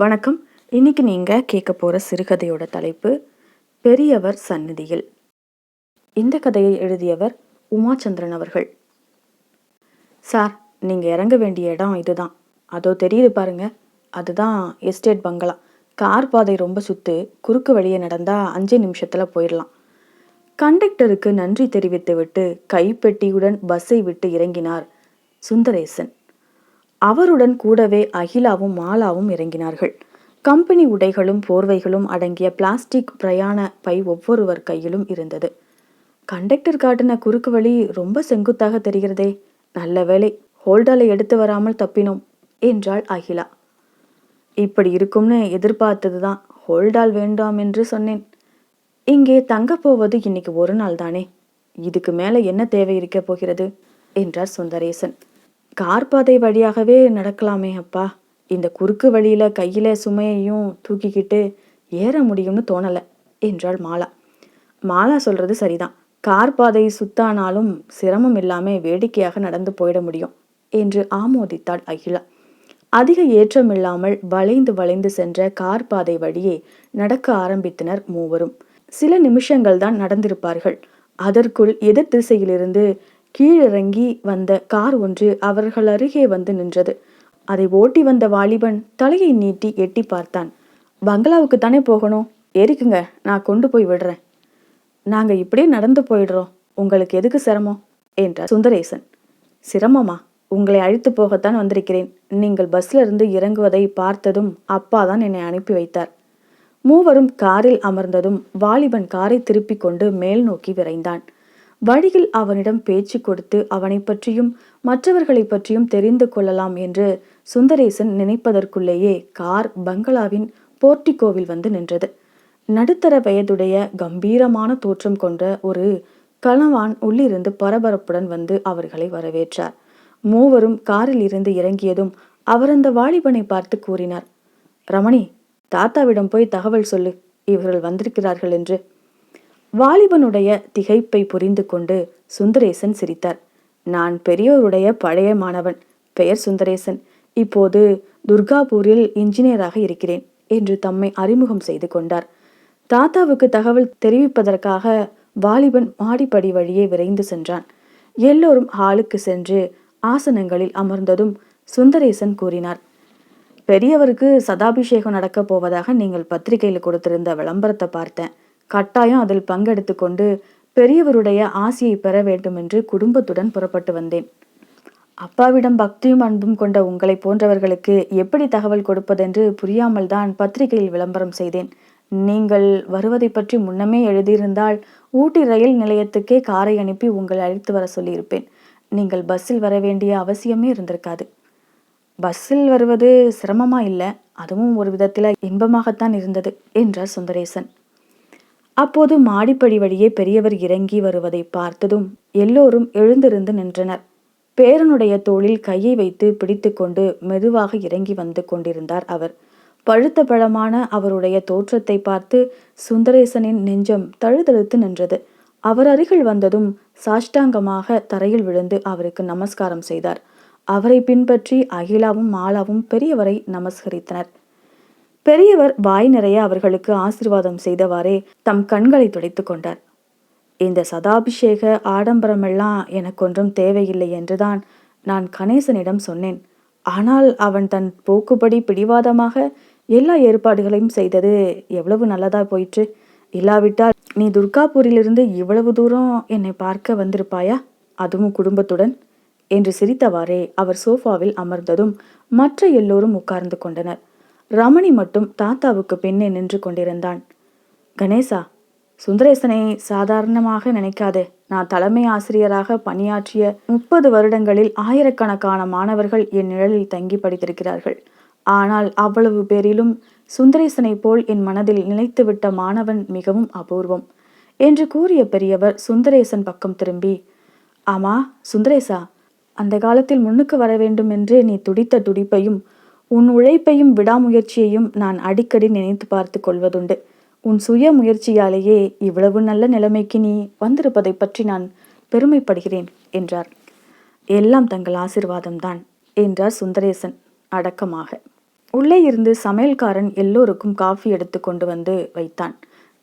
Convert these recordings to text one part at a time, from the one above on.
வணக்கம். இன்னைக்கு நீங்கள் கேட்க போகிற சிறுகதையோட தலைப்பு பெரியவர் சந்நிதியில். இந்த கதையை எழுதியவர் உமாச்சந்திரன் அவர்கள். சார் நீங்கள் இறங்க வேண்டிய இடம் இதுதான். அதோ தெரியுது பாருங்க. அதுதான் எஸ்டேட் பங்களா. கார் பாதை ரொம்ப சுத்து குறுக்கு வழியே நடந்தா அஞ்சு நிமிஷத்தில் போயிடலாம் கண்டக்டருக்கு நன்றி தெரிவித்துவிட்டு கைப்பெட்டியுடன் பஸ்ஸை விட்டு இறங்கினார் சுந்தரேசன். அவருடன் கூடவே அகிலாவும் மாலாவும் இறங்கினார்கள். கம்பெனி உடைகளும் போர்வைகளும் அடங்கிய பிளாஸ்டிக் பிரயாண பை ஒவ்வொருவர் கையிலும் இருந்தது. கண்டக்டர் காட்டின குறுக்கு வழி ரொம்ப செங்குத்தாக தெரிகிறதே. நல்ல வேலை ஹோல்டாலை எடுத்து வராமல் தப்பினோம் என்றாள் அகிலா. இப்படி இருக்கும்னு எதிர்பார்த்ததுதான் ஹோல்டால் வேண்டாம் என்று சொன்னேன். இங்கே தங்கப்போவது போவது இன்னைக்கு ஒரு நாள் தானே இதுக்கு மேலே என்ன தேவை இருக்கப் போகிறது? என்றார் சுந்தரேசன். கார் பாதை வழியாகவே நடக்கலாமே அப்பா. இந்த குறுக்கு வழியில கையில சுமையையும் தூக்கிக்கிட்டு ஏற முடியும்னு தோணல என்றாள் மாலா. மாலா சொல்றது சரிதான். கார் பாதை சுத்தானாலும் சிரமம் இல்லாமல் வேடிக்கையாக நடந்து போயிட முடியும் என்று ஆமோதித்தாள் அகிலா. அதிக ஏற்றம் இல்லாமல் வளைந்து வளைந்து சென்ற கார் பாதை வழியே நடக்க ஆரம்பித்தனர் மூவரும். சில நிமிஷங்கள் தான் நடந்திருப்பார்கள். அதற்குள் எதிர் திசையிலிருந்து கீழிறங்கி வந்த கார் ஒன்று அவர்கள் அருகே வந்து நின்றது. அதை ஓட்டி வந்த வாலிபன் தலையை நீட்டி எட்டி பார்த்தான். பங்களாவுக்கு தானே போகணும்? ஏறிக்குங்க நான் கொண்டு போய் விடுறேன். நாங்க இப்படியே நடந்து போயிடுறோம். உங்களுக்கு எதுக்கு சிரமம்? என்றார் சுந்தரேசன். சிரமமா? உங்களை அழைத்து போகத்தான் வந்திருக்கிறேன். நீங்கள் பஸ்ல இருந்து இறங்குவதை பார்த்ததும் அப்பா தான் என்னை அனுப்பி வைத்தார். மூவரும் காரில் அமர்ந்ததும் வாலிபன் காரை திருப்பிக் கொண்டு மேல் நோக்கி விரைந்தான். வழியில் அவனிடம் பேச்சு கொடுத்து அவனை பற்றியும் மற்றவர்களை பற்றியும் தெரிந்து கொள்ளலாம் என்று சுந்தரேசன் நினைப்பதற்குள்ளேயே கார் பங்களாவின் போர்டிகோவில் வந்து நின்றது. நடுத்தர வயதுடைய கம்பீரமான தோற்றம் கொண்ட ஒரு கணவான் உள்ளிருந்து பரபரப்புடன் வந்து அவர்களை வரவேற்றார். மூவரும் காரில் இருந்து இறங்கியதும் அவர் அந்த வாலிபனை பார்த்து கூறினார் ரமணி தாத்தாவிடம் போய் தகவல் சொல்லு இவர்கள் வந்திருக்கிறார்கள் என்று. வாலிபனுடைய திகைப்பை புரிந்து கொண்டு சுந்தரேசன் சிரித்தார். நான் பெரியோருடைய பழைய மாணவன் பெயர் சுந்தரேசன். இப்போது துர்காபூரில் இன்ஜினியராக இருக்கிறேன் என்று தம்மை அறிமுகம் செய்து கொண்டார். தாத்தாவுக்கு தகவல் தெரிவிப்பதற்காக வாலிபன் மாடிப்படி வழியே விரைந்து சென்றான். எல்லோரும் ஹாலுக்கு சென்று ஆசனங்களில் அமர்ந்ததும் சுந்தரேசன் கூறினார் பெரியவருக்கு சதாபிஷேகம் நடக்கப் போவதாக நீங்கள் பத்திரிகையில் கொடுத்திருந்த விளம்பரத்தை பார்த்தேன். கட்டாயம் அதில் பங்கெடுத்து கொண்டு பெரியவருடைய ஆசியை பெற வேண்டும் என்று குடும்பத்துடன் புறப்பட்டு வந்தேன். அப்பாவிடம் பக்தியும் அன்பும் கொண்ட உங்களை போன்றவர்களுக்கு எப்படி தகவல் கொடுப்பதென்று புரியாமல் தான் பத்திரிகையில் விளம்பரம் செய்தேன். நீங்கள் வருவதை பற்றி முன்னமே எழுதியிருந்தால் ஊட்டி ரயில் நிலையத்துக்கே காரை அனுப்பி உங்களை அழைத்து வர சொல்லியிருப்பேன். நீங்கள் பஸ்ஸில் வர வேண்டிய அவசியமே இருந்திருக்காது. பஸ்ஸில் வருவது சிரமமா இல்லை அதுவும் ஒரு விதத்தில் இன்பமாகத்தான் இருந்தது என்றார் சுந்தரேசன். அப்போது மாடிப்படி வழியே பெரியவர் இறங்கி வருவதை பார்த்ததும் எல்லோரும் எழுந்திருந்து நின்றனர். பேரனுடைய தோளில் கையை வைத்து பிடித்துக்கொண்டு மெதுவாக இறங்கி வந்து கொண்டிருந்தார் அவர். பழுத்த பழமான அவருடைய தோற்றத்தை பார்த்து சுந்தரேசனின் நெஞ்சம் தழுதழுத்து நின்றது. அவர் அருகில் வந்ததும் சாஷ்டாங்கமாக தரையில் விழுந்து அவருக்கு நமஸ்காரம் செய்தார். அவரை பின்பற்றி அகிலாவும் மாலாவும் பெரியவரை நமஸ்கரித்தனர். பெரியவர் வாய் நிறைய அவர்களுக்கு ஆசிர்வாதம் செய்தவாறே தம் கண்களை துடைத்து கொண்டார். இந்த சதாபிஷேக ஆடம்பரமெல்லாம் எனக்கு ஒன்றும் தேவையில்லை என்றுதான் நான் கணேசனிடம் சொன்னேன். ஆனால் அவன் தன் போக்குப்படி பிடிவாதமாக எல்லா ஏற்பாடுகளையும் செய்தது எவ்வளவு நல்லதா போயிற்று. இல்லாவிட்டால் நீ துர்காபூரிலிருந்து இவ்வளவு தூரம் என்னை பார்க்க வந்திருப்பாயா? அதுவும் குடும்பத்துடன்? என்று சிரித்தவாறே அவர் சோஃபாவில் அமர்ந்ததும் மற்ற எல்லோரும் உட்கார்ந்து கொண்டனர். ரமணி மட்டும் தாத்தாவுக்கு பின்னே நின்று கொண்டிருந்தான். கணேசா சுந்தரேசனை சாதாரணமாக நினைக்காதே. நான் தலைமை ஆசிரியராக பணியாற்றிய முப்பது வருடங்களில் ஆயிரக்கணக்கான மாணவர்கள் என் நிழலில் தங்கி படித்திருக்கிறார்கள். ஆனால் அவ்வளவு பேரிலும் சுந்தரேசனை போல் என் மனதில் நிலைத்துவிட்ட மாணவன் மிகவும் அபூர்வம் என்று கூறிய பெரியவர் சுந்தரேசன் பக்கம் திரும்பி ஆமா சுந்தரேசா அந்த காலத்தில் முன்னுக்கு வர வேண்டும் என்று நீ துடித்த துடிப்பையும் உன் உழைப்பையும் விடாமுயற்சியையும் நான் அடிக்கடி நினைத்து பார்த்து கொள்வதுண்டு. உன் சுய முயற்சியாலேயே இவ்வளவு நல்ல நிலைமைக்கு நீ வந்திருப்பதை பற்றி நான் பெருமைப்படுகிறேன் என்றார். எல்லாம் தங்கள் ஆசிர்வாதம்தான் என்றார் சுந்தரேசன் அடக்கமாக. உள்ளே இருந்து சமையல்காரன் எல்லோருக்கும் காஃபி எடுத்து கொண்டு வந்து வைத்தான்.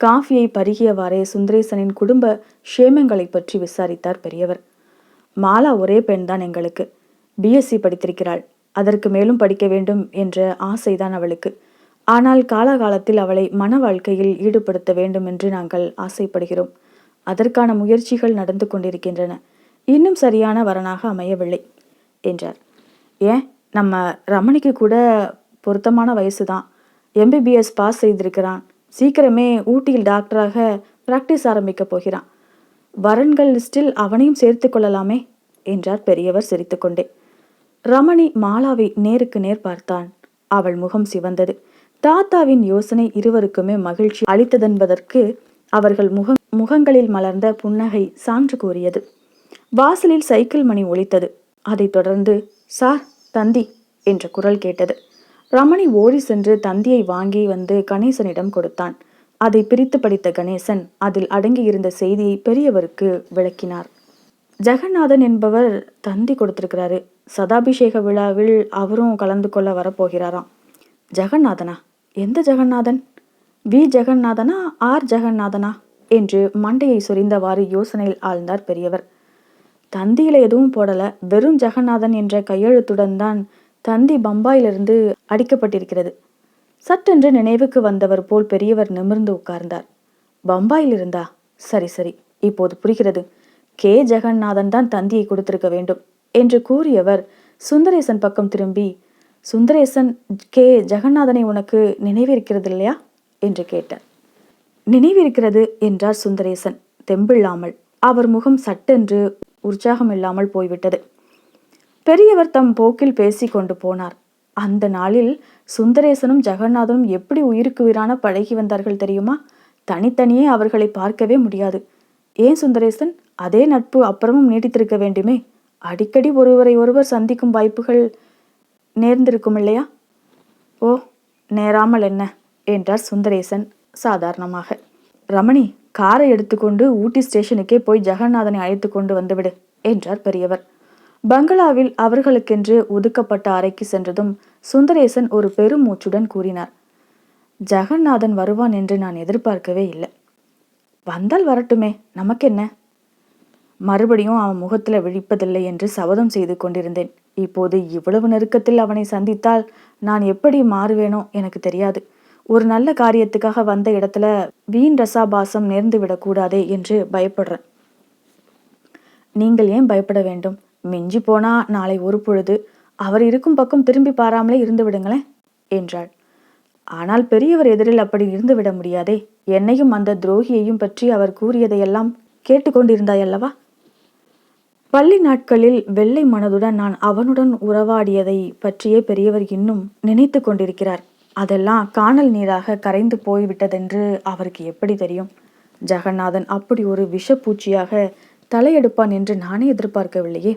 காஃபியை பருகியவாறே சுந்தரேசனின் குடும்ப க்ஷேமங்களை பற்றி விசாரித்தார் பெரியவர். மாலா ஒரே பெண்தான் எங்களுக்கு. பிஎஸ்சி படித்திருக்கிறாள். அதற்கு மேலும் படிக்க வேண்டும் என்ற ஆசைதான் அவளுக்கு. ஆனால் காலாகாலத்தில் அவளை மன வாழ்க்கையில் ஈடுபடுத்த வேண்டும் என்று நாங்கள் ஆசைப்படுகிறோம். அதற்கான முயற்சிகள் நடந்து கொண்டிருக்கின்றன. இன்னும் சரியான வரனாக அமையவில்லை என்றார். ஏன்? நம்ம ரமணிக்கு கூட பொருத்தமான வயசு தான் எம்பிபிஎஸ் பாஸ் செய்திருக்கிறான். சீக்கிரமே ஊட்டியில் டாக்டராக பிராக்டிஸ் ஆரம்பிக்க போகிறான். வரன்கள் லிஸ்டில் அவனையும் சேர்த்து கொள்ளலாமே என்றார் பெரியவர் சிரித்துக்கொண்டே ரமணி மாலாவை நேருக்கு நேர் பார்த்தான். அவள் முகம் சிவந்தது. தாத்தாவின் யோசனை இருவருக்குமே மகிழ்ச்சி அளித்ததென்பதற்கு அவர்கள் முக முகங்களில் மலர்ந்த புன்னகை சான்று கூறியது. வாசலில் சைக்கிள் மணி ஒலித்தது. அதைத் தொடர்ந்து சார் தந்தி என்ற குரல் கேட்டது. ரமணி ஓடி சென்று தந்தியை வாங்கி வந்து கணேசனிடம் கொடுத்தான். அதை பிரித்து படித்த கணேசன் அதில் அடங்கியிருந்த செய்தியை பெரியவருக்கு விளக்கினார். ஜெகநாதன் என்பவர் தந்தி கொடுத்துருக்கிறாரு. சதாபிஷேக விழாவில் அவரும் கலந்து கொள்ள வரப்போகிறாராம். ஜெகநாதனா? எந்த ஜெகநாதன்? வி. ஜெகநாதனா ஆர். ஜெகநாதனா? என்று மண்டையை சொரிந்தவாறு யோசனையில் ஆழ்ந்தார் பெரியவர். தந்தியில எதுவும் போடல. வெறும் ஜெகநாதன் என்ற கையெழுத்துடன் தான் தந்தி பம்பாயிலிருந்து அடிக்கப்பட்டிருக்கிறது. சட்டென்று நினைவுக்கு வந்தவர் போல் பெரியவர் நிமிர்ந்து உட்கார்ந்தார். பம்பாயில் இருந்தா சரி சரி. இப்போது புரிகிறது. கே. ஜெகநாதன் தான் தந்தியை கொடுத்திருக்க வேண்டும் என்று கூறியவர் சுந்தரேசன் பக்கம் திரும்பி சுந்தரேசன் கே. ஜெகநாதனை உனக்கு நினைவிருக்கிறது இல்லையா என்று கேட்டார். நினைவிருக்கிறது என்றார் சுந்தரேசன். தெம்பில்லாமல். அவர் முகம் சட்டென்று உற்சாகம் இல்லாமல் போய்விட்டது. பெரியவர் தம் போக்கில் பேசி கொண்டு போனார். அந்த நாளில் சுந்தரேசனும் ஜெகநாதனும் எப்படி உயிருக்கு உயிரான பழகி வந்தார்கள் தெரியுமா? தனித்தனியே அவர்களை பார்க்கவே முடியாது. ஏன் சுந்தரேசன்? அதே நட்பு அப்புறமும் நீடித்திருக்க வேண்டுமே? அடிக்கடி ஒருவரை ஒருவர் சந்திக்கும் வாய்ப்புகள் நேர்ந்திருக்கும் இல்லையா ஓ நேராமல் என்ன? என்றார் சுந்தரேசன் சாதாரணமாக. ரமணி காரை எடுத்துக்கொண்டு ஊட்டி ஸ்டேஷனுக்கே போய் ஜெகநாதனை அழைத்து கொண்டு வந்துவிடு என்றார் பெரியவர். பங்களாவில் அவர்களுக்கென்று ஒதுக்கப்பட்ட அறைக்கு சென்றதும் சுந்தரேசன் ஒரு பெருமூச்சுடன் கூறினார். ஜெகநாதன் வருவான் என்று நான் எதிர்பார்க்கவே இல்லை. வந்தால் வரட்டுமே நமக்கென்ன? மறுபடியும் அவன் முகத்தில் விழிப்பதில்லை என்று சபதம் செய்து கொண்டிருந்தேன். இப்போது இவ்வளவு நெருக்கத்தில் அவனை சந்தித்தால் நான் எப்படி மாறுவேனோ எனக்கு தெரியாது. ஒரு நல்ல காரியத்துக்காக வந்த இடத்துல வீண் ரசாபாசம் நேர்ந்து விடக்கூடாதே என்று பயப்படுறேன். நீங்கள் ஏன் பயப்பட வேண்டும்? மிஞ்சி போனா நாளை ஒரு பொழுது அவர் இருக்கும் பக்கம் திரும்பி பாராமலே இருந்து விடுங்களேன் என்றாள். ஆனால் பெரியவர் எதிரில் அப்படி இருந்து விட முடியாதே. என்னையும் அந்த துரோகியையும் பற்றி அவர் கூறியதையெல்லாம் கேட்டுக்கொண்டிருந்தாயல்லவா பள்ளி நாட்களில் வெள்ளை மனதுடன் நான் அவனுடன் உறவாடியதை பற்றியே பெரியவர் இன்னும் நினைத்து கொண்டிருக்கிறார். அதெல்லாம் காணல் நீராக கரைந்து போய்விட்டதென்று அவருக்கு எப்படி தெரியும்? ஜெகநாதன் அப்படி ஒரு விஷப்பூச்சியாக தலையெடுப்பான் என்று நானே எதிர்பார்க்கவில்லையே.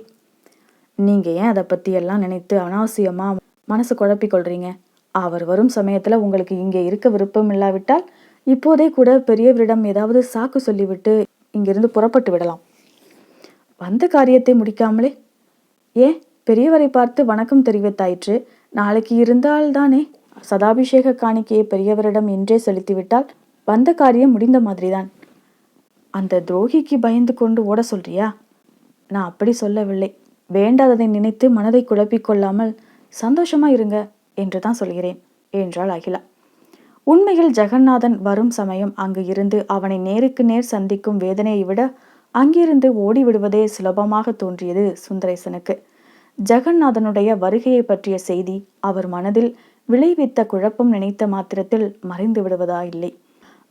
நீங்க ஏன் அதை பற்றியெல்லாம் நினைத்து அனாவசியமா மனசு குழப்பிக்கொள்றீங்க? அவர் வரும் சமயத்துல உங்களுக்கு இங்கே இருக்க விருப்பம் இல்லாவிட்டால் இப்போதே கூட பெரியவரிடம் ஏதாவது சாக்கு சொல்லிவிட்டு இங்கிருந்து புறப்பட்டு விடலாம். வந்த காரியத்தை முடிக்காமலே? ஏன்? பெரியவரை பார்த்து வணக்கம் தெரிவித்தாயிற்று. நாளைக்கு இருந்தால்தானே? சதாபிஷேக காணிக்கையை பெரியவரிடம் இன்றே செலுத்திவிட்டால் வந்த காரியம் முடிந்த மாதிரிதான். அந்த துரோகிக்கு பயந்து கொண்டு ஓட சொல்றியா? நான் அப்படி சொல்லவில்லை. வேண்டாததை நினைத்து மனதை குழப்பிக்கொள்ளாமல் சந்தோஷமா இருங்க என்று தான் சொல்கிறேன் என்றாள் அகிலா. உண்மையில் ஜெகநாதன் வரும் சமயம் அங்கு இருந்து அவனை நேருக்கு நேர் சந்திக்கும் வேதனையை விட அங்கிருந்து ஓடிவிடுவதே சுலபமாக தோன்றியது சுந்தரேசனுக்கு. ஜெகநாதனுடைய வருகையை பற்றிய செய்தி அவர் மனதில் விளைவித்த குழப்பம் நினைத்த மாத்திரத்தில் மறைந்து விடுவதா இல்லை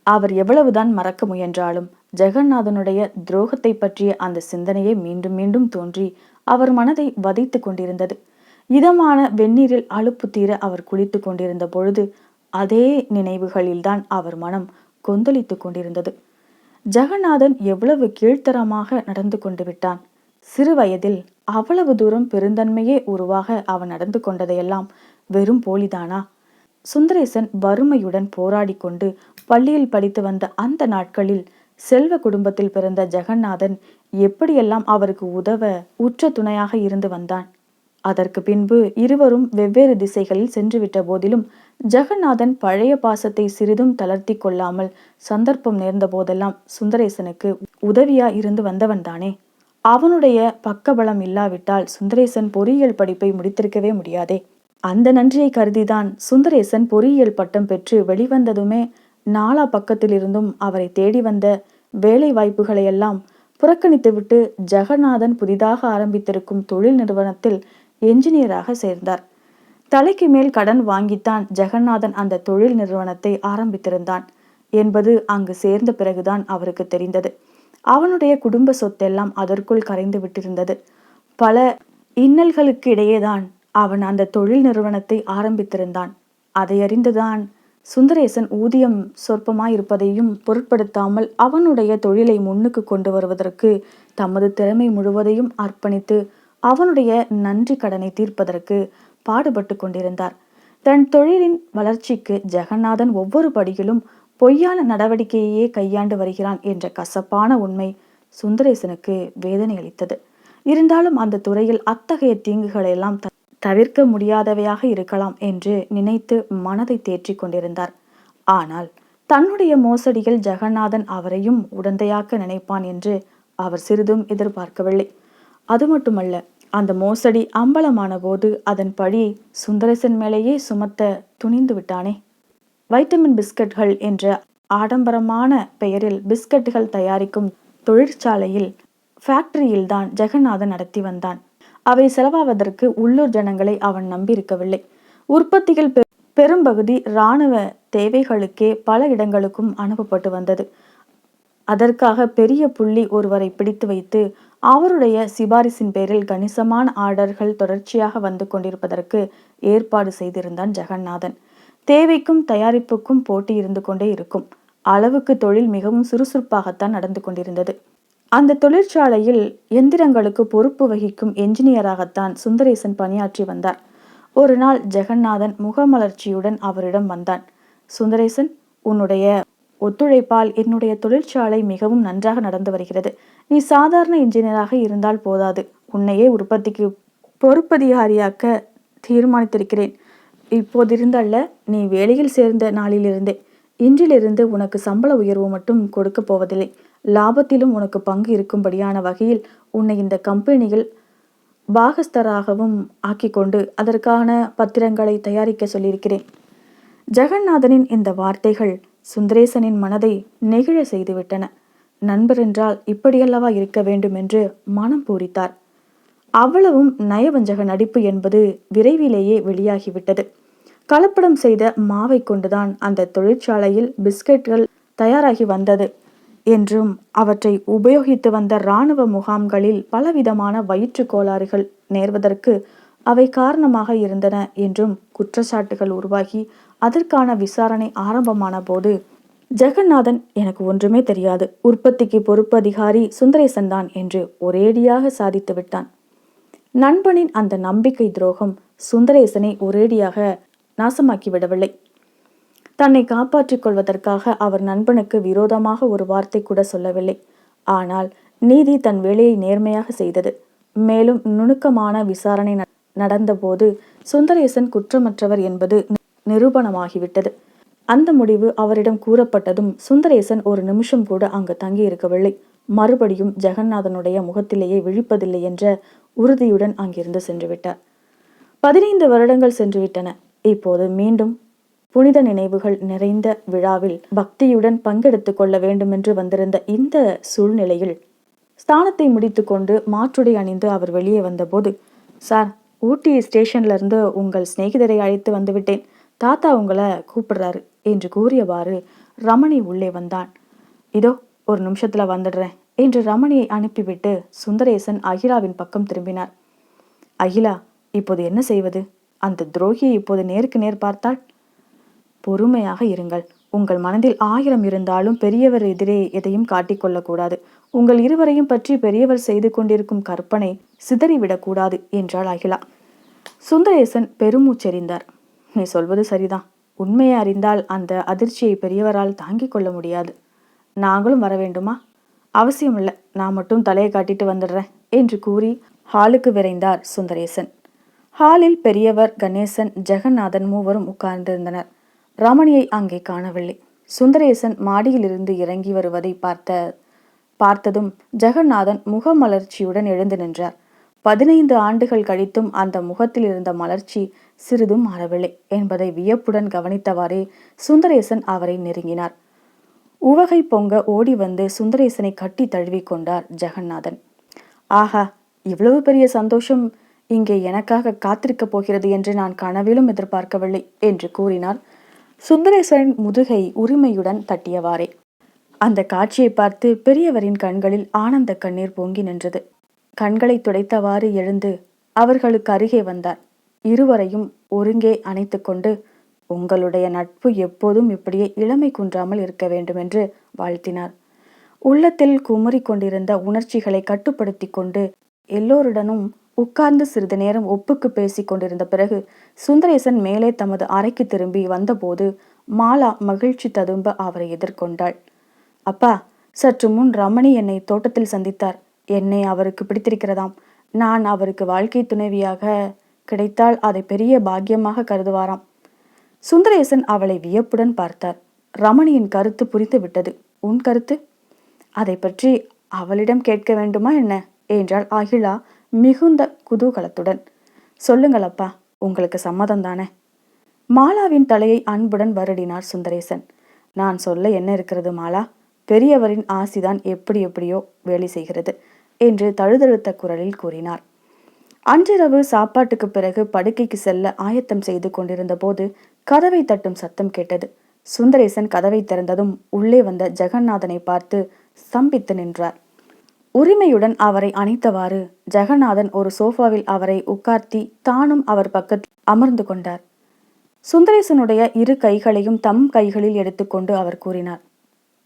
அவர் எவ்வளவுதான் மறக்க முயன்றாலும் ஜெகநாதனுடைய துரோகத்தை பற்றிய அந்த சிந்தனையே மீண்டும் மீண்டும் தோன்றி அவர் மனதை வதைத்து கொண்டிருந்தது. இதமான வெந்நீரில் அலுப்பு தீர அவர் குளித்து கொண்டிருந்த பொழுது அதே நினைவுகளில்தான் அவர் மனம் கொந்தளித்து கொண்டிருந்தது. ஜெகநாதன் எவ்வளவு கீழ்த்தரமாக நடந்து கொண்டு விட்டான். சிறு வயதில் அவ்வளவு தூரம் பெருந்தன்மையே உருவாக அவன் நடந்து கொண்டதையெல்லாம் வெறும் போலிதானா? சுந்தரேசன் வறுமையுடன் போராடி கொண்டு பள்ளியில் படித்து வந்த அந்த நாட்களில் செல்வ குடும்பத்தில் பிறந்த ஜெகநாதன் எப்படியெல்லாம் அவருக்கு உதவ உற்ற துணையாக இருந்து வந்தான்? அதற்கு பின்பு இருவரும் வெவ்வேறு திசைகளில் சென்றுவிட்ட போதிலும் ஜெகநாதன் பழைய பாசத்தை சிறிதும் தளர்த்தி கொள்ளாமல் சந்தர்ப்பம் நேர்ந்த போதெல்லாம் சுந்தரேசனுக்கு உதவியா இருந்து வந்தவன்தானே அவனுடைய பக்கபலம் இல்லாவிட்டால் சுந்தரேசன் பொறியியல் படிப்பை முடித்திருக்கவே முடியாதே. அந்த நன்றியை கருதிதான் சுந்தரேசன் பொறியியல் பட்டம் பெற்று வெளிவந்ததுமே நாலா பக்கத்திலிருந்தும் அவரை தேடி வந்த வேலை வாய்ப்புகளையெல்லாம் புறக்கணித்துவிட்டு ஜெகநாதன் புதிதாக ஆரம்பித்திருக்கும் தொழில் நிறுவனத்தில் என்ஜினியராக சேர்ந்தார். தலைக்கு மேல் கடன் வாங்கித்தான் ஜெகநாதன் அந்த தொழில் நிறுவனத்தை ஆரம்பித்திருந்தான். என்பது அங்கு சேர்ந்த பிறகுதான் அவருக்கு தெரிந்தது. அவனுடைய குடும்ப சொத்தெல்லாம் அதற்குள் கரைந்து விட்டிருந்தது. பல இன்னல்களுக்கு இடையேதான் அவன் அந்த தொழில் நிறுவனத்தை ஆரம்பித்திருந்தான். அதை அறிந்துதான் சுந்தரேசன் ஊதியம் சொற்பமாயிருப்பதையும் பொருட்படுத்தாமல் அவனுடைய தொழிலை முன்னுக்கு கொண்டு வருவதற்கு தமது திறமை முழுவதையும் அர்ப்பணித்து அவனுடைய நன்றி கடனை தீர்ப்பதற்கு பாடுபட்டு கொண்டிருந்தார். தன் தொழிலின் வளர்ச்சிக்கு ஜெகநாதன் ஒவ்வொரு படியிலும் பொய்யான நடவடிக்கையே கையாண்டு வருகிறான் என்ற கசப்பான உண்மை சுந்தரேசனுக்கு வேதனை அளித்தது. இருந்தாலும் அந்த துறையில் அத்தகைய தீங்குகளை எல்லாம் தவிர்க்க முடியாதவையாக இருக்கலாம் என்று நினைத்து மனதை தேற்றி கொண்டிருந்தார். ஆனால் தன்னுடைய மோசடியில் ஜெகநாதன் அவரையும் உடந்தையாக்க நினைப்பான் என்று அவர் சிறிதும் எதிர்பார்க்கவில்லை. அது மட்டுமல்ல அந்த மோசடி அம்பலமான போது அதன் பழி சுந்தரசன் மேலேயே சுமத்த துணிந்து விட்டானே. வைட்டமின் பிஸ்கட்கள் என்ற ஆடம்பரமான பெயரில் பிஸ்கட்டுகள் தயாரிக்கும் தொழிற்சாலையில் ஃபேக்டரியில் தான் ஜெகநாதன் நடத்தி வந்தான். அவை செலவாவதற்கு உள்ளூர் ஜனங்களை அவன் நம்பியிருக்கவில்லை. உற்பத்திகள் பெரும்பகுதி இராணுவ தேவைகளுக்கே பல இடங்களுக்கும் அனுப்பப்பட்டு வந்தது. அதற்காக பெரிய புள்ளி ஒருவரை பிடித்து வைத்து அவருடைய சிபாரிசின் பேரில் கணிசமான ஆர்டர்கள் தொடர்ச்சியாக வந்து கொண்டிருப்பதற்கு ஏற்பாடு செய்திருந்தான் ஜெகநாதன். தேவைக்கும் தயாரிப்புக்கும் போட்டி இருந்து கொண்டே இருக்கும். அளவுக்கு தொழில் மிகவும் சுறுசுறுப்பாகத்தான் நடந்து கொண்டிருந்தது. அந்த தொழிற்சாலையில் எந்திரங்களுக்கு பொறுப்பு வகிக்கும் என்ஜினியராகத்தான் சுந்தரேசன் பணியாற்றி வந்தார். ஒரு நாள் ஜெகநாதன் முகமலர்ச்சியுடன் அவரிடம் வந்தான். சுந்தரேசன் உன்னுடைய ஒத்துழைப்பால் என்னுடைய தொழிற்சாலை மிகவும் நன்றாக நடந்து வருகிறது. நீ சாதாரண இன்ஜினியராக இருந்தால் போதாது. உன்னையே உற்பத்திக்கு பொறுப்பதிகாரியாக்க தீர்மானித்திருக்கிறேன். இப்போதிருந்தல்ல நீ வேலையில் சேர்ந்த நாளிலிருந்தே. இன்றிலிருந்து உனக்கு சம்பள உயர்வு மட்டும் கொடுக்கப் போவதில்லை. லாபத்திலும் உனக்கு பங்கு இருக்கும்படியான வகையில் உன்னை இந்த கம்பெனியில் பாகஸ்தராகவும் ஆக்கிக்கொண்டு அதற்கான பத்திரங்களை தயாரிக்க சொல்லியிருக்கிறேன். ஜெகநாதனின் இந்த வார்த்தைகள் சுந்தரேசனின் மனதை நெகிழ செய்துவிட்டன. நண்பர் என்றால் இப்படியல்லவா இருக்க வேண்டும் என்று மனம் பூரித்தார். அவ்வளவும் நயவஞ்சக நடிப்பு என்பது விரைவிலேயே வெளியாகிவிட்டது. கலப்படம் செய்த மாவை கொண்டுதான் அந்த தொழிற்சாலையில் பிஸ்கெட்கள் தயாராகி வந்தது என்றும் அவற்றை உபயோகித்து வந்த இராணுவ முகாம்களில் பலவிதமான வயிற்று கோளாறுகள் நேர்வதற்கு அவை காரணமாக இருந்தன என்றும் குற்றச்சாட்டுகள் உருவாகி அதற்கான விசாரணை ஆரம்பமான போது ஜெகநாதன் எனக்கு ஒன்றுமே தெரியாது. உற்பத்திக்கு பொறுப்பு அதிகாரி சுந்தரேசன் தான் என்று ஒரேடியாக சாதித்து விட்டான். நண்பனின் அந்த நம்பிக்கை துரோகம் சுந்தரேசனை ஒரேடியாக நாசமாக்கி விடவில்லை. தன்னை காப்பாற்றிக் கொள்வதற்காக அவர் நண்பனுக்கு விரோதமாக ஒரு வார்த்தை கூட சொல்லவில்லை. ஆனால் நீதி தன் வேலையை நேர்மையாக செய்தது. மேலும் நுணுக்கமான விசாரணை நடந்தபோது சுந்தரேசன் குற்றமற்றவர் என்பது நிரூபணமாகிவிட்டது. அந்த முடிவு அவரிடம் கூறப்பட்டதும் சுந்தரேசன் ஒரு நிமிஷம் கூட அங்கு தங்கி இருக்கவில்லை மறுபடியும் ஜெகநாதனுடைய முகத்திலேயே விழிப்பதில்லை என்ற உறுதியுடன் அங்கிருந்து சென்றுவிட்டார். பதினைந்து வருடங்கள் சென்றுவிட்டன. இப்போது மீண்டும் புனித நினைவுகள் நிறைந்த விழாவில் பக்தியுடன் பங்கெடுத்து கொள்ள வேண்டுமென்று வந்திருந்த இந்த சூழ்நிலையில் ஸ்தானத்தை முடித்துக்கொண்டு மாற்றுடை அணிந்து அவர் வெளியே வந்தபோது சார் ஊட்டி ஸ்டேஷன்ல இருந்து உங்கள் சிநேகிதரை அழைத்து வந்துவிட்டேன். தாத்தா உங்களை கூப்பிடுறாரு. என்று கூறியவாறு ரமணி உள்ளே வந்தான். இதோ ஒரு நிமிஷத்துல வந்துடுறேன் என்று ரமணியை அனுப்பிவிட்டு சுந்தரேசன் அகிலாவின் பக்கம் திரும்பினார். அகிலா இப்போது என்ன செய்வது? அந்த துரோகியை இப்போது நேருக்கு நேர் பார்த்தால்? பொறுமையாக இருங்கள். உங்கள் மனதில் ஆயிரம் இருந்தாலும் பெரியவர் எதிரே எதையும் காட்டிக்கொள்ளக்கூடாது உங்கள் இருவரையும் பற்றி பெரியவர் செய்து கொண்டிருக்கும் கற்பனை சிதறிவிடக்கூடாது என்றாள் அகிலா. சுந்தரேசன் பெருமூச்செறிந்தார். நீ சொல்வது சரிதான். உண்மையை அறிந்தால் அந்த அதிர்ச்சியை பெரியவரால் தாங்கிக் கொள்ள முடியாது. நாங்களும் வர வேண்டுமா? அவசியம் இல்லை நான் மட்டும் தலையை காட்டிட்டு வந்துடுறேன் என்று கூறி ஹாலுக்கு விரைந்தார் சுந்தரேசன். ஹாலில் பெரியவர் கணேசன் ஜெகநாதன் மூவரும் உட்கார்ந்திருந்தனர். ரமணியை அங்கே காணவில்லை. சுந்தரேசன் மாடியிலிருந்து இறங்கி வருவதை பார்த்த பார்த்ததும் ஜெகநாதன் முகமலர்ச்சியுடன் எழுந்து நின்றார். பதினைந்து ஆண்டுகள் கழித்தும் அந்த முகத்தில் இருந்த மலர்ச்சி சிறிதும் மாறவில்லை என்பதை வியப்புடன் கவனித்தவாறே சுந்தரேசன் அவரை நெருங்கினார். உவகை பொங்க ஓடி வந்து சுந்தரேசனை கட்டி தழுவி கொண்டார் ஜெகநாதன். ஆஹா இவ்வளவு பெரிய சந்தோஷம். இங்கே எனக்காக காத்திருக்கப் போகிறது என்று நான் கனவிலும் எதிர்பார்க்கவில்லை என்று கூறினார். சுந்தரேசனின் முதுகை உரிமையுடன் தட்டியவாறே. அந்த காட்சியை பார்த்து பெரியவரின் கண்களில் ஆனந்த கண்ணீர் பொங்கி நின்றது. கண்களை துடைத்தவாறு எழுந்து அவர்களுக்கு அருகே வந்தார். இருவரையும் ஒருங்கே அணைத்து கொண்டு உங்களுடைய நட்பு எப்போதும் இப்படியே இளமை குன்றாமல் இருக்க வேண்டும் என்று வாழ்த்தினார். உள்ளத்தில் குமரி கொண்டிருந்த உணர்ச்சிகளை கட்டுப்படுத்தி கொண்டு எல்லோருடனும் உட்கார்ந்து சிறிது நேரம் ஒப்புக்கு பேசி கொண்டிருந்த பிறகு சுந்தரேசன் மேலே தமது அறைக்கு திரும்பி வந்தபோது மாலா மகிழ்ச்சி ததும்ப அவரை எதிர்கொண்டாள். அப்பா சற்று முன் ரமணி என்னை தோட்டத்தில் சந்தித்தார். என்னை அவருக்கு பிடித்திருக்கிறதாம். நான் அவருக்கு வாழ்க்கை துணைவியாக கிடைத்தால் அதை பெரிய பாக்கியமாக கருதுவாராம். சுந்தரேசன் அவளை வியப்புடன் பார்த்தார். ரமணியின் கருத்து புரிந்து விட்டது உன் கருத்து? அதை பற்றி அவளிடம் கேட்க வேண்டுமா என்ன? என்றாள் அகிலா மிகுந்த குதூகலத்துடன். சொல்லுங்களப்பா உங்களுக்கு சம்மதம் தானே மாலாவின் தலையை அன்புடன் வருடினார் சுந்தரேசன். நான் சொல்ல என்ன இருக்கிறது மாலா? பெரியவரின் ஆசிதான் எப்படி எப்படியோ வேலை செய்கிறது என்று தழுதழுத்த குரலில் கூறினார். அன்றிரவு சாப்பாட்டுக்கு பிறகு படுக்கைக்கு செல்ல ஆயத்தம் செய்து கொண்டிருந்த போது கதவை தட்டும் சத்தம் கேட்டது. சுந்தரேசன் கதவை திறந்ததும் உள்ளே வந்த ஜெகநாதனை பார்த்து ஸ்தம்பித்து நின்றார். உரிமையுடன் அவரை அணைத்தவாறு ஜெகநாதன் ஒரு சோஃபாவில் அவரை உட்கார்த்தி தானும் அவர் பக்கத்தில் அமர்ந்து கொண்டார். சுந்தரேசனுடைய இரு கைகளையும் தம் கைகளில் எடுத்துக்கொண்டு அவர் கூறினார்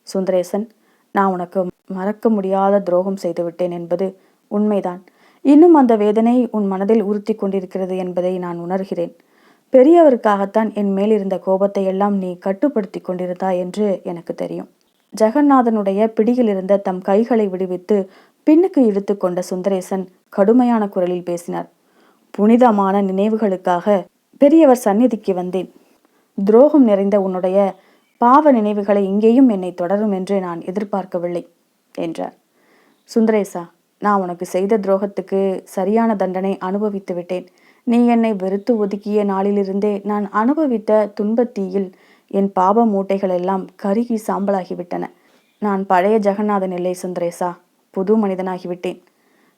சுந்தரேசன் நான் உனக்கு மறக்க முடியாத துரோகம் செய்துவிட்டேன் என்பது உண்மைதான். இன்னும் அந்த வேதனை உன் மனதில் உறுத்தி கொண்டிருக்கிறது என்பதை நான் உணர்கிறேன். பெரியவருக்காகத்தான் என் மேலிருந்த கோபத்தை எல்லாம் நீ கட்டுப்படுத்தி கொண்டிருந்தாய் என்று எனக்கு தெரியும். ஜெகநாதனுடைய பிடியில் இருந்த தம் கைகளை விடுவித்து பின்னுக்கு இழுத்து கொண்ட சுந்தரேசன் கடுமையான குரலில் பேசினார். புனிதமான நினைவுகளுக்காக பெரியவர் சந்நிதிக்கு வந்தேன். துரோகம் நிறைந்த உன்னுடைய பாவ நினைவுகளை இங்கேயும் என்னை தொடரும் என்று நான் எதிர்பார்க்கவில்லை என்றார். சுந்தரேசா நான் உனக்கு செய்த துரோகத்துக்கு சரியான தண்டனை அனுபவித்து விட்டேன். நீ என்னை வெறுத்து ஒதுக்கிய நாளிலிருந்தே நான் அனுபவித்த துன்பத்தீயில் என் பாப மூட்டைகள் எல்லாம் கருகி சாம்பலாகிவிட்டன. நான் பழைய ஜெகநாதன் இல்லை சுந்தரேசா. புது மனிதனாகிவிட்டேன்.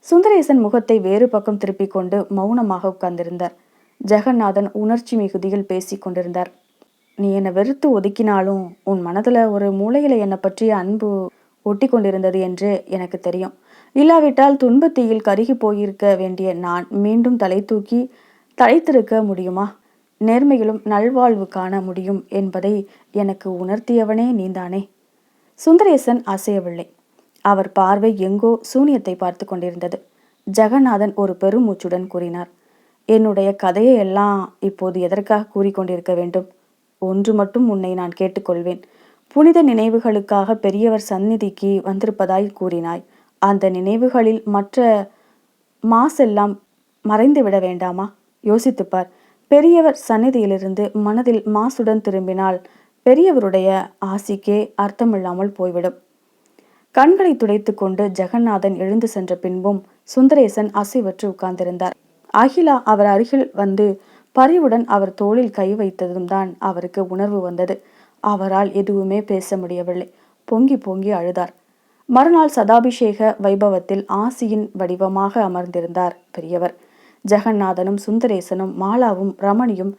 சுந்தரேசன் முகத்தை வேறு பக்கம் திருப்பிக் கொண்டு மௌனமாக உட்கார்ந்திருந்தார். ஜெகநாதன் உணர்ச்சி மிகுதியில் பேசிக் கொண்டிருந்தார். நீ என்னை வெறுத்து ஒதுக்கினாலும் உன் மனதில் ஒரு மூளையில் என்னை பற்றிய அன்பு ஒட்டி கொண்டிருந்தது என்று எனக்கு தெரியும். இல்லாவிட்டால் துன்பத்தீயில் கருகி போயிருக்க வேண்டிய நான் மீண்டும் தலை தூக்கி தலைத்திருக்க முடியுமா? நேர்மையிலும் நல்வாழ்வு காண முடியும் என்பதை எனக்கு உணர்த்தியவனே நீந்தானே. சுந்தரேசன் அசையவில்லை. அவர் பார்வை எங்கோ சூனியத்தை பார்த்து கொண்டிருந்தது. ஜெகநாதன் ஒரு பெருமூச்சுடன் கூறினார் என்னுடைய கதையை எல்லாம் இப்போது எதற்காக கூறிக்கொண்டிருக்க வேண்டும்? ஒன்று மட்டும் உன்னை நான் கேட்டுக்கொள்வேன் புனித நினைவுகளுக்காக பெரியவர் சந்நிதிக்கு வந்திருப்பதாய் கூறினாய். அந்த நினைவுகளில் மற்ற மாசெல்லாம் மறைந்து விட வேண்டாமா? யோசித்துப்பார். பெரியவர் சந்நிதியிலிருந்து மனதில் மாசுடன் திரும்பினால் பெரியவருடைய ஆசிக்கே அர்த்தமில்லாமல் போய்விடும். கண்களை துடைத்து கொண்டு ஜெகநாதன் எழுந்து சென்ற பின்பும் சுந்தரேசன் அசைவற்று உட்கார்ந்திருந்தார். அகிலா அவர் அருகில் வந்து பரிவுடன் அவர் தோளில் கை வைத்ததும் தான் அவருக்கு உணர்வு வந்தது. அவரால் எதுவுமே பேச முடியவில்லை. பொங்கி பொங்கி அழுதார். மறுநாள் சதாபிஷேக வைபவத்தில் ஆசியின் வடிவமாக அமர்ந்திருந்தார் பெரியவர். ஜெகநாதனும் சுந்தரேசனும் மாலாவும் ரமணியும்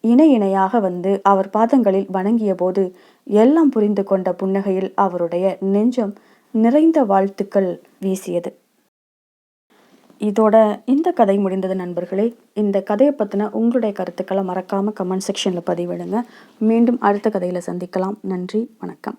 இணை இணையாக வந்து அவர் பாதங்களில் வணங்கிய போது எல்லாம் புரிந்து கொண்ட புன்னகையில் அவருடைய நெஞ்சம் நிறைந்த வாழ்த்துக்கள் வீசியது. இதோட இந்த கதை முடிந்தது நண்பர்களே. இந்த கதையை பற்றின உங்களுடைய கருத்துக்களை மறக்காமல் கமெண்ட் செக்ஷனில் பதிவிடுங்க. மீண்டும் அடுத்த கதையில் சந்திக்கலாம். நன்றி வணக்கம்.